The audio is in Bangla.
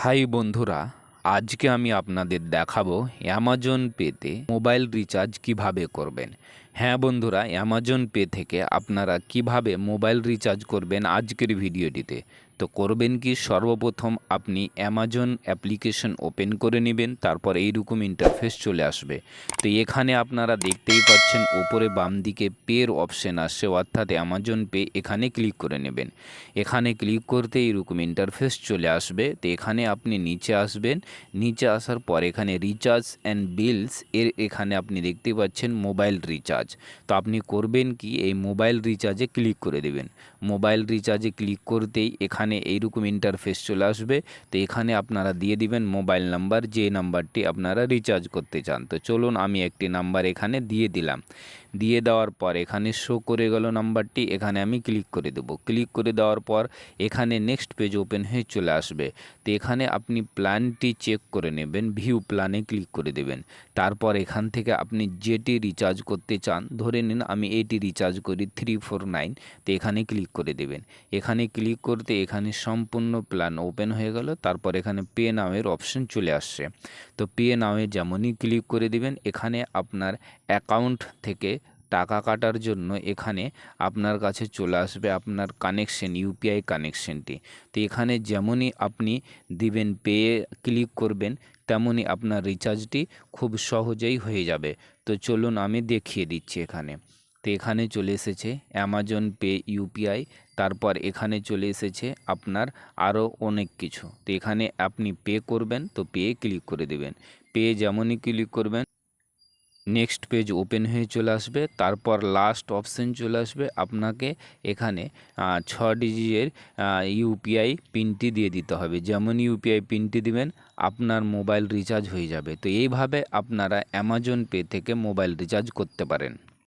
হাই বন্ধুরা, আজকে আমি আপনাদের দেখাবো অ্যামাজন পেতে মোবাইল রিচার্জ কীভাবে করবেন। হ্যাঁ বন্ধুরা অ্যামাজন পে থেকে আপনারা কীভাবে মোবাইল রিচার্জ করবেন আজকের ভিডিওটিতে। তো করবেন কি? সর্বপ্রথম আপনি অ্যামাজন অ্যাপ্লিকেশন ওপেন করে নেবেন, তারপর এইরকম ইন্টারফেস চলে আসবে। তো এখানে আপনারা দেখতেই পাচ্ছেন ওপরে বাম দিকে পের অপশন আসছে, অর্থাৎ অ্যামাজন পে এখানে ক্লিক করে নেবেন। এখানে ক্লিক করতে এইরকম ইন্টারফেস চলে আসবে। তো এখানে আপনি নিচে আসবেন, নিচে আসার পর এখানে রিচার্জ অ্যান্ড বিলস এর এখানে আপনি দেখতে পাচ্ছেন মোবাইল রিচার্জ তো আপনি করবেন কি? এই মোবাইল রিচার্জে ক্লিক করে দেবেন। মোবাইল রিচার্জে ক্লিক করতেই এখানে এইরকম ইন্টারফেস চলে আসবে। তো এখানে আপনারা দিয়ে দিবেন মোবাইল নাম্বার, যে নাম্বারটি আপনারা রিচার্জ করতে চান। তো চলুন আমি একটি নাম্বার এখানে দিয়ে দিলাম। দিয়ে দেওয়ার পর এখানে শো করে গেল নাম্বারটি, এখানে আমি ক্লিক করে দেব। ক্লিক করে দেওয়ার পর এখানে নেক্সট পেজ ওপেন হয়ে চলে আসবে। তো এখানে আপনি প্ল্যানটি চেক করে নেবেন ভিউ প্ল্যানে ক্লিক করে দেবেন। তারপর এখান থেকে আপনি যেটি রিচার্জ করতে চান, ধরে নিন আমি এটি রিচার্জ করি থ্রি ফোর নাইন তো এখানে ক্লিক করে দেবেন। এখানে ক্লিক করতে এখানে সম্পূর্ণ প্ল্যান ওপেন হয়ে গেল, তারপর এখানে পে নামের অপশন চলে আসছে। তো পে নামে যেমনই ক্লিক করে দিবেন, এখানে আপনার অ্যাকাউন্ট থেকে টাকা কাটার জন্য এখানে আপনার কাছে চলে আসবে আপনার কানেকশন ইউপিআই কানেকশনটি তো এখানে যেমনই আপনি দিবেন পে ক্লিক করবেন, তেমনই আপনার রিচার্জটি খুব সহজেই হয়ে যাবে। তো চলুন আমি দেখিয়ে দিচ্ছি এখানে। তো এখানে চলে এসেছে অ্যামাজন পে ইউপিআই তারপর এখানে চলে এসেছে আপনার আরও অনেক কিছু। তো এখানে আপনি পে করবেন, তো পে ক্লিক করে দেবেন। পে যেমনই ক্লিক করবেন নেক্সট পেজ ওপেন হয়ে চলে আসবে, তারপর লাস্ট অপশন চলে আসবে আপনাকে এখানে ছ ডিজিটের ইউপিআই পিনটি দিয়ে দিতে হবে। যেমন ইউপিআই পিনটি দিবেন, আপনার মোবাইল রিচার্জ হয়ে যাবে। তো এইভাবে আপনারা অ্যামাজন পে থেকে মোবাইল রিচার্জ করতে পারেন।